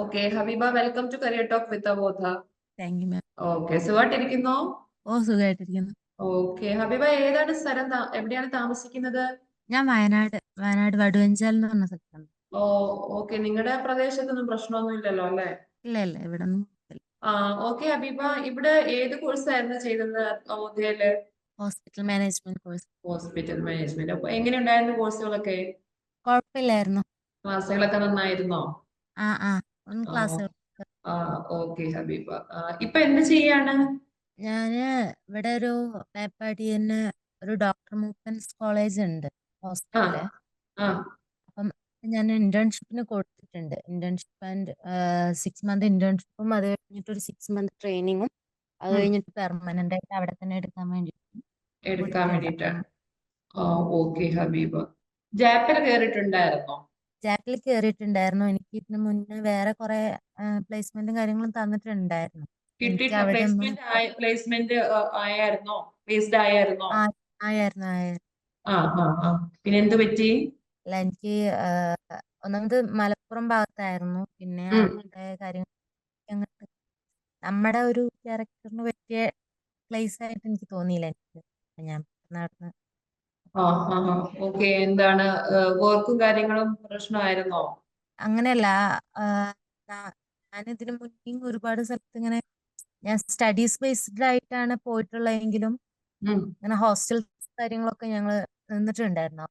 Okay Habiba welcome to career talk with അബോധ thank you ma'am okay സുഖമായിട്ടിരിക്കുന്നോ ഓ സുഖമായിട്ടിരിക്കുന്നു okay ഹബീബ ഏതാണ് സ്ഥലം താ- എവിടെയാണ് താമസിക്കുന്നത്? ഞാൻ വയനാട് വയനാട് വടുവഞ്ചാൽ എന്ന് പറഞ്ഞ സ്ഥലത്താണ്. ഓ ഓക്കെ നിങ്ങളുടെ പ്രദേശത്തൊന്നും പ്രശ്നമൊന്നും ഇല്ലല്ലോ അല്ലേ? ഇല്ല ഇല്ല ഇവിടെ ഒന്നും ആ ഓക്കെ ഹബീബ ഇവിടെ ഏത് കോഴ്സ് ആയിരുന്നു ചെയ്തത് അബോധയിൽ hospital management course. Hospital management. അപ്പൊ എങ്ങനെയുണ്ടായിരുന്നു കോഴ്സുകളൊക്കെ? കുഴപ്പമില്ലായിരുന്നു. ക്ലാസ്സുകളൊക്കെ നന്നായിരുന്നോ? ആ ആ. ക്ലാസ് ആ ഓക്കെ ഹബീബ. ആ, ഇപ്പൊ എന്ത് ചെയ്യാണ്? ഞാൻ ഇവിടെ ഒരു മേപ്പാടിന് ഒരു ഡോക്ടർ മൂപ്പൻസ് കോളേജ് ഉണ്ട് ഹോസ്പിറ്റൽ അപ്പം ഞാൻ ഇന്റേൺഷിപ്പിന് കൊടുത്തിട്ടുണ്ട്. ഇന്റേൺഷിപ്പ് ആൻഡ് സിക്സ് മന്ത് ഇന്റേൺഷിപ്പും അത് കഴിഞ്ഞിട്ട് ഒരു സിക്സ് മന്ത് ട്രെയിനിങ്ങും. അത് കഴിഞ്ഞിട്ട് പെർമനന്റ് ആയിട്ട് അവിടെ തന്നെ എടുക്കാൻ വേണ്ടി എടുക്കാൻ വേണ്ടിട്ടാണ് ഓക്കെ ഹബീബ. ജാപ്പിൽ കയറിയിട്ടുണ്ടായിരുന്നോ? ജാപ്പിൽ കയറിയിട്ടുണ്ടായിരുന്നു എനിക്ക് ഇതിന് മുന്നേ വേറെ കുറെ പ്ലേസ്മെന്റും കാര്യങ്ങളും തന്നിട്ടുണ്ടായിരുന്നു. എനിക്ക് അവിടെ ഒന്നും പ്ലേസ്മെന്റ് ആയ പ്ലേസ്മെന്റ് ആയായിരുന്നോ? പ്ലേസ്ഡ് ആയായിരുന്നോ? ആ ആയിരുന്നു ആയിരുന്നു ആ ആ ആ. പിന്നെ എന്ത് പറ്റി? അല്ല എനിക്ക് ആ, ഒന്നാമത് മലപ്പുറം ഭാഗത്തായിരുന്നു. പിന്നെ ഉം. അവിടുത്തെ കാര്യങ്ങൾ അങ്ങോട്ട് നമ്മുടെ ഒരു ക്യാരക്ടറിന് പറ്റിയ പ്ലേസ് ആയിട്ട് എനിക്ക് തോന്നിയില്ല എനിക്ക്. അപ്പൊ ഞാൻ നടന്ന് ആ ആ ഓക്കെ. എന്താണ് വർക്കും കാര്യങ്ങളും പ്രശ്നമായിരുന്നോ? അങ്ങനെയല്ല ഞാൻ ഇതിനു ഞാനിതിനു മുന്നേ ഒരുപാട് സ്ഥലത്ത് ഇങ്ങനെ ഞാൻ സ്റ്റഡീസ് ബേസ്ഡ് ആയിട്ടാണ് പോയിട്ടുള്ളതെങ്കിലും അങ്ങനെ ഹോസ്റ്റൽ കാര്യങ്ങളൊക്കെ ഞങ്ങൾ നിന്നിട്ടുണ്ടായിരുന്നു.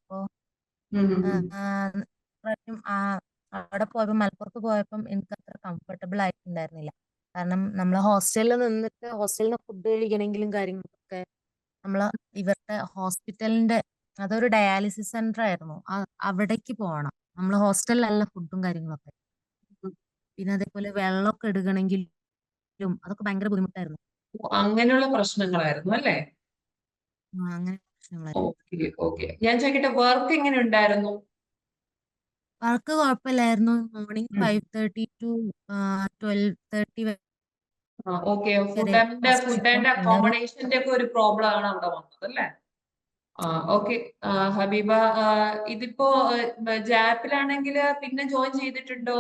ആ അവിടെ പോയപ്പോ മലപ്പുറത്ത് പോയപ്പം എനിക്ക് അത്ര കംഫർട്ടബിൾ ആയിട്ടുണ്ടായിരുന്നില്ല. കാരണം നമ്മൾ ഹോസ്റ്റലിൽ നിന്നിട്ട് ഹോസ്റ്റലിൽ നിന്ന് ഫുഡ് കഴിക്കണമെങ്കിലും കാര്യങ്ങളൊക്കെ നമ്മൾ ഇവരുടെ ഹോസ്പിറ്റലിന്റെ അതൊരു ഡയാലിസിസ് സെന്റർ ആയിരുന്നു. അവിടേക്ക് പോകണം. നമ്മൾ ഹോസ്റ്റലിലല്ല ഫുഡും കാര്യങ്ങളൊക്കെ. പിന്നെ അതേപോലെ വെള്ളമൊക്കെ എടുക്കണമെങ്കിലും അതൊക്കെ ഭയങ്കര ബുദ്ധിമുട്ടായിരുന്നു. അങ്ങനെയുള്ള പ്രശ്നങ്ങളായിരുന്നു അല്ലേ? ആ, അങ്ങനെ പ്രശ്നങ്ങളായിരുന്നു. Okay okay. ഞാൻ ചോദിക്കട്ടെ വർക്ക് എങ്ങനെ ഉണ്ടായിരുന്നു? വർക്ക് കുഴപ്പമില്ലായിരുന്നു. Morning. Five thirty to twelve thirty okay food and food and അക്കോമഡേഷന്റെ ഒക്കെ ഒരു പ്രോബ്ലം ആണ് അവിടെ വന്നത് അല്ലേ? ഓക്കെ ഹബീബ ഇതിപ്പോ ജാപ്പിലാണെങ്കിൽ പിന്നെ ജോയിൻ ചെയ്തിട്ടുണ്ടോ?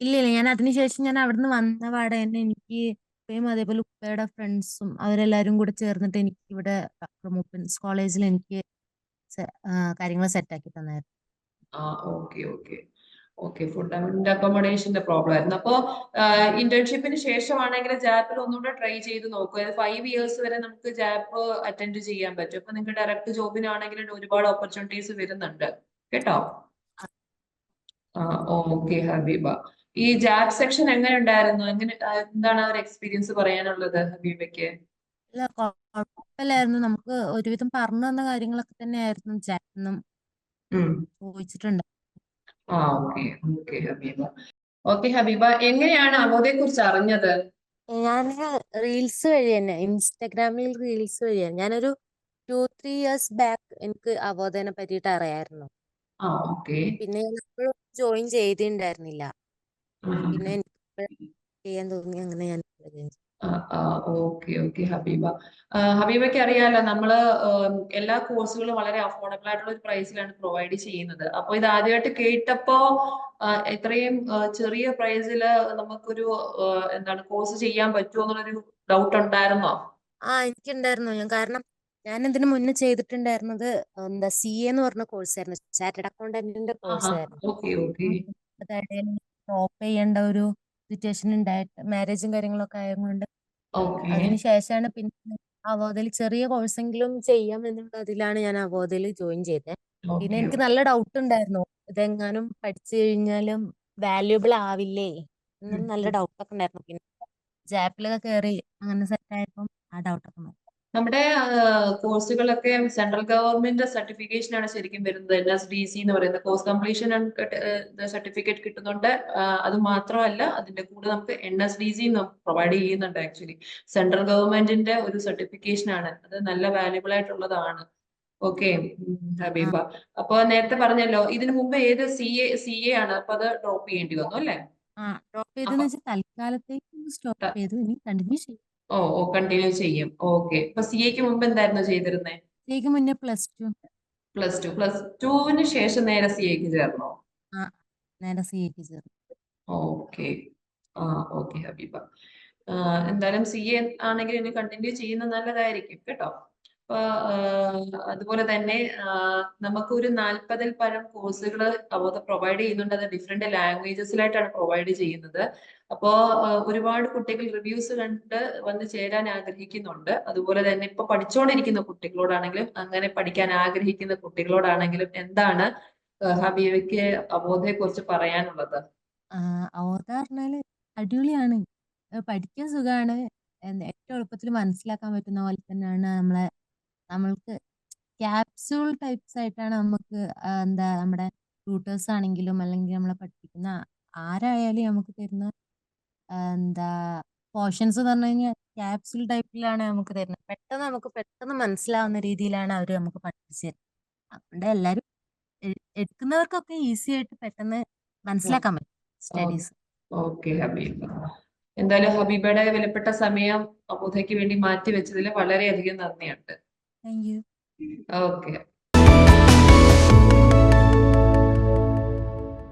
ഇല്ല ഇല്ല. ഞാൻ അതിനുശേഷം ഞാൻ അവിടുന്ന് വന്ന പാടെ തന്നെ എനിക്ക് ഉപ്പയും അതേപോലെ ഉപ്പയുടെ ഫ്രണ്ട്സും അവരെല്ലാരും കൂടെ ചേർന്നിട്ട് എനിക്ക് ഇവിടെ പ്രൊമോപ്പൻസ് കോളേജിൽ എനിക്ക് കാര്യങ്ങൾ സെറ്റ് ആക്കി തന്നായിരുന്നു. ആ okay okay okay food and അക്കോമഡേഷന്റെ problem ആയിരുന്നു. അപ്പോ ഇന്റേൺഷിപ്പിന് ശേഷമാണെങ്കിൽ ജാപ്പിൽ ഒന്നുകൂടെ ട്രൈ ചെയ്ത് നോക്കുക. ഫൈവ് ഇയേഴ്സ് വരെ നമുക്ക് ജാപ്പ് അറ്റൻഡ് ചെയ്യാൻ പറ്റും. അപ്പൊ നിങ്ങൾക്ക് ഡയറക്റ്റ് ജോബിനാണെങ്കിലും ഒരുപാട് ഓപ്പർച്യൂണിറ്റീസ് വരുന്നുണ്ട്. കേട്ടോ? ഓക്കെ ഹബീബ. ഈ ജാപ്പ് സെക്ഷൻ എങ്ങനെ ഉണ്ടായിരുന്നു? എങ്ങനെ എന്താണ് അവർ ഒരു എക്സ്പീരിയൻസ് പറയാനുള്ളത് ഹബീബയ്ക്ക്? ഇല്ല കുഴപ്പമില്ലായിരുന്നു. നമുക്ക് ഒരുവിധം പറഞ്ഞു തന്ന കാര്യങ്ങളൊക്കെ തന്നെയായിരുന്നു ചോദിച്ചിട്ടുണ്ട്. ആ ഓക്കെ ഓക്കെ ഹബീബ. ഓക്കെ ഹബീബ എങ്ങനെയാണ് അമോദയെ കുറിച്ച് അറിഞ്ഞത്? ഞാൻ റീൽസ് വഴി തന്നെ ഇൻസ്റ്റാഗ്രാമിൽ റീൽസ് വഴിയാണ് ഞാനൊരു ടു ത്രീ ഇയേഴ്സ് ബാക്ക് എനിക്ക് അവബോധനെ പറ്റിയിട്ട് അറിയായിരുന്നു. പിന്നെ ഞാൻ ജോയിൻ ചെയ്തിട്ടുണ്ടായിരുന്നില്ല പിന്നെ എനിക്ക് ചെയ്യാൻ തോന്നി അങ്ങനെ ഞാൻ. ഓക്കെ ഓക്കെ ഹബീബ. ഹബീബയ്ക്ക് അറിയാലോ നമ്മൾ എല്ലാ കോഴ്സുകളും വളരെ അഫോർഡബിൾ ആയിട്ടുള്ള ഒരു പ്രൈസിലാണ് പ്രൊവൈഡ് ചെയ്യുന്നത്. അപ്പൊ ഇത് ആദ്യമായിട്ട് കേട്ടപ്പോ ഇത്രയും ചെറിയ പ്രൈസിൽ നമുക്കൊരു എന്താണ് കോഴ്സ് ചെയ്യാൻ പറ്റുമോ എന്നുള്ളൊരു ഡൗട്ട് ഉണ്ടായിരുന്നോ? ആ എനിക്കുണ്ടായിരുന്നു. ഞാൻ കാരണം ഞാൻ ഇതിന് മുന്നേ ചെയ്തിട്ടുണ്ടായിരുന്നത് എന്താ സി എന്ന് പറഞ്ഞ കോഴ്സ് ആയിരുന്നു. ചാർട്ടേഡ് അക്കൗണ്ടന്റിന്റെ കോഴ്സായിരുന്നു ഓക്കെ ഓക്കെ. ഡ്രോപ്പ് ചെയ്യേണ്ട ഒരു സിറ്റുവേഷൻ ഉണ്ടായിട്ട് മാരേജും കാര്യങ്ങളൊക്കെ ആയതുകൊണ്ട്. അതിനുശേഷമാണ് അതിന് ശേഷമാണ് പിന്നെ അവോധയിൽ ചെറിയ കോഴ്സെങ്കിലും ചെയ്യാം എന്നുള്ള അതിലാണ് ഞാൻ അവോധയിൽ ജോയിൻ ചെയ്തത് പിന്നെ എനിക്ക് നല്ല ഡൗട്ട് ഉണ്ടായിരുന്നു. ഇതെങ്ങാനും പഠിച്ചു കഴിഞ്ഞാലും വാല്യുബിൾ ആവില്ലേ? അങ്ങനെ നല്ല ഡൗട്ടൊക്കെ ഉണ്ടായിരുന്നു. പിന്നെ ജാപ്പിലൊക്കെ കയറി അങ്ങനെ സെറ്റ് ആയപ്പം ആ ഡൗട്ടൊക്കെ മാറി. നമ്മുടെ കോഴ്സുകളൊക്കെ സെൻട്രൽ ഗവൺമെന്റ് സർട്ടിഫിക്കേഷൻ ആണ് ശരിക്കും വരുന്നത്. എൻ എസ് ഡി സി എന്ന് പറയുന്നത് കോഴ്സ് കംപ്ലീഷൻ സർട്ടിഫിക്കറ്റ് കിട്ടുന്നുണ്ട്. അത് മാത്രമല്ല അതിന്റെ കൂടെ നമുക്ക് N S D C provide ചെയ്യുന്നുണ്ട് ആക്ച്വലി. സെൻട്രൽ ഗവൺമെന്റിന്റെ ഒരു സർട്ടിഫിക്കേഷൻ ആണ് അത് നല്ല വാല്യുബിൾ ആയിട്ടുള്ളതാണ്. ഓക്കെ ഹബീബ. അപ്പൊ നേരത്തെ പറഞ്ഞല്ലോ ഇതിനു മുമ്പ് ഏത് സി എ സി എ ആണ്? അപ്പൊ അത് ഡ്രോപ്പ് ചെയ്യേണ്ടി വന്നു അല്ലേ? ഡ്രോപ്പ് ചെയ്തെന്ന് വെച്ചാൽ തൽക്കാലത്തേക്ക് സ്റ്റോപ്പ് ചെയ്തു. ഇനി കണ്ടിന്യൂ ചെയ്യും. ഓ ഓ കണ്ടിന്യൂ ചെയ്യും. ഓക്കെ അപ്പൊ സി എക്ക് മുമ്പ് എന്തായിരുന്നു ചെയ്തിരുന്നത് മുന്നേ plus two plus two plus ടുവിന് ശേഷം നേരെ സി എക്ക് ചേർന്നോ? നേരെ സി എക്ക് ചേർന്നു. ഓക്കെ ആ ഓക്കെ ഹബീബ. എന്തായാലും സി എ ആണെങ്കിൽ ഇനി കണ്ടിന്യൂ ചെയ്യുന്നത് നല്ലതായിരിക്കും. കേട്ടോ? അപ്പൊ ആ, അതുപോലെ തന്നെ നമുക്ക് നമുക്കൊരു നാൽപ്പതിൽ പരം കോഴ്സുകൾ അവത് പ്രൊവൈഡ് ചെയ്യുന്നുണ്ട്. അത് ഡിഫറെന്റ് ലാംഗ്വേജസിലായിട്ടാണ് പ്രൊവൈഡ് ചെയ്യുന്നത്. അപ്പോ ഒരുപാട് കുട്ടികൾ റിവ്യൂസ് കണ്ട് വന്ന് ചേരാൻ ആഗ്രഹിക്കുന്നുണ്ട്. അതുപോലെ തന്നെ ഇപ്പൊ പഠിച്ചുകൊണ്ടിരിക്കുന്ന കുട്ടികളോടാണെങ്കിലും അങ്ങനെ പഠിക്കാൻ ആഗ്രഹിക്കുന്ന കുട്ടികളോടാണെങ്കിലും എന്താണ് ഹബീബയ്ക്ക് അവോധയെ കുറിച്ച് പറയാനുള്ളത് അടിപൊളിയാണ്. പഠിക്കാൻ സുഖമാണ് ഏറ്റവും എളുപ്പത്തിൽ മനസ്സിലാക്കാൻ പറ്റുന്ന പോലെ തന്നെയാണ് നമ്മളെ നമ്മൾക്ക് ക്യാപ്സൂൾ ടൈപ്സ് ആയിട്ടാണ് നമുക്ക് എന്താ നമ്മുടെ ട്യൂട്ടേഴ്സ് ആണെങ്കിലും അല്ലെങ്കിൽ നമ്മളെ പഠിപ്പിക്കുന്ന ആരായാലും നമുക്ക് തരുന്ന എന്താ പോർഷൻസ് എന്ന് പറഞ്ഞു കഴിഞ്ഞാൽ ക്യാപ്സ്യൂൾ ടൈപ്പിലാണ് നമുക്ക് തരുന്നത്. പെട്ടെന്ന് നമുക്ക് പെട്ടെന്ന് മനസ്സിലാവുന്ന രീതിയിലാണ് അവർ നമുക്ക് പഠിപ്പിച്ചു തരുന്നത്. അതുകൊണ്ട് എല്ലാവരും എടുക്കുന്നവർക്കൊക്കെ ഈസി ആയിട്ട് പെട്ടെന്ന് മനസ്സിലാക്കാൻ പറ്റും സ്റ്റഡീസ് ഓക്കെ ഹബീബ. എന്തായാലും ഹബീബയുടെ വിലപ്പെട്ട സമയം അബുദയ്ക്ക് വേണ്ടി മാറ്റി വെച്ചതിൽ വളരെയധികം നന്ദിയുണ്ട്. Thank you okay